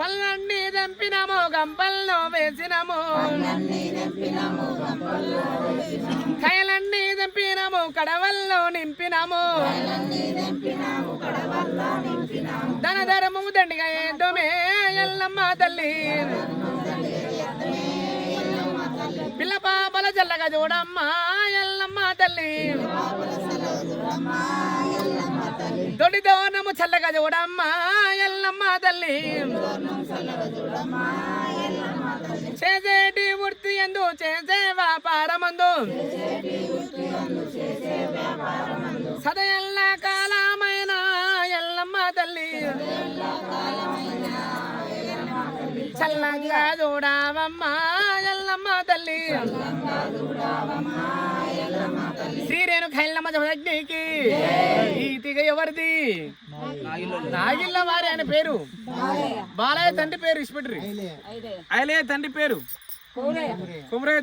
పళ్ళన్నీ దంపినము గంపల్లో వేసినము. కయలన్నీ దంపినము కడవల్లో నింపినము. ధనధరము దండిగా ఏంటోమే ఎల్లమ్మ తల్లి. పిల్ల పాపల చల్లగా చూడమ్మా ఎల్లమ్మ తల్లి. దొడి దోనము చల్లగా చూడమ్మా ఎల్లమ్మ తల్లి. చేసేటి వృత్తి ఎందు చేసే వ్యాపారమందు. సదయల్ల కాలమైన ఎల్లమ్మ తల్లి. చల్లంగా చూడవమ్మా ఎల్లమ్మ తల్లి. ఖైల్లమ్మ జగజ్ఞికి ఈతిగ ఎవరిది నాగిళ్ళ వారి ఆయన పేరు. బాలయ్య తండ్రి పేరు ఇష్టపెట్రి అయిలే తండ్రి పేరు. కుమరయ్య